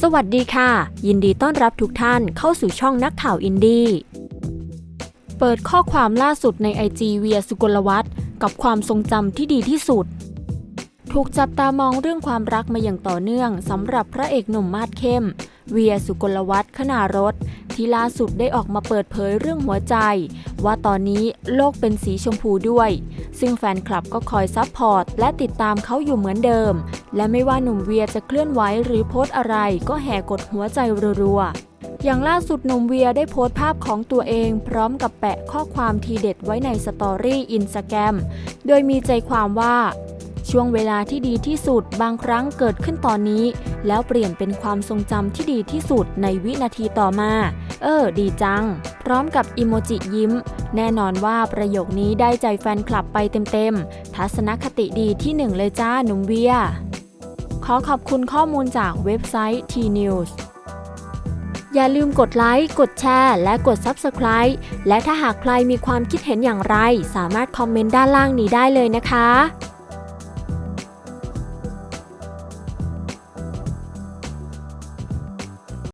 สวัสดีค่ะ ยินดีต้อนรับทุกท่านเข้าสู่ช่องนักข่าวอินดี้ เปิดข้อความล่าสุดในไอจีเวียสุกลวัฒน์กับความทรงจำที่ดีที่สุด ถูกจับตามองเรื่องความรักมาอย่างต่อเนื่องสำหรับพระเอกหนุ่มมาดเข้ม เวียสุกลวัฒน์ขนารถ ที่ล่าสุดได้ออกมาเปิดเผยเรื่องหัวใจ ว่าตอนนี้โลกเป็นสีชมพูด้วย ซึ่งแฟนคลับก็คอยซัพพอร์ตและติดตามเขาอยู่เหมือนเดิม และไม่ว่าหนุ่มเวียจะเคลื่อนไหวหรือโพสต์อะไร ก็แห่กดหัวใจรัวๆอย่างล่าสุดหนุ่มเวียได้โพสต์ภาพของตัวเอง พร้อมกับแปะข้อความทีเด็ดไว้ในสตอรี่อินสตาแกรมโดยมีใจความว่า ช่วงเวลาที่ดีที่สุดบางครั้งเกิดขึ้นตอนนี้ แล้วเปลี่ยนเป็นความทรงจำที่ดีที่สุดในวินาทีต่อมา เออ ดีจัง พร้อมกับอิโมจิยิ้ม แน่นอนว่าประโยคนี้ได้ใจแฟนคลับไปเต็มๆ ทัศนคติดีที่หนึ่งเลยจ้าหนุ่มเวีย ขอขอบคุณข้อมูลจากเว็บไซต์ T-News อย่าลืมกดไลค์ กดแชร์ และกด Subscribe และถ้าหากใครมีความคิดเห็นอย่างไร สามารถคอมเมนต์ด้านล่างนี้ได้เลยนะคะ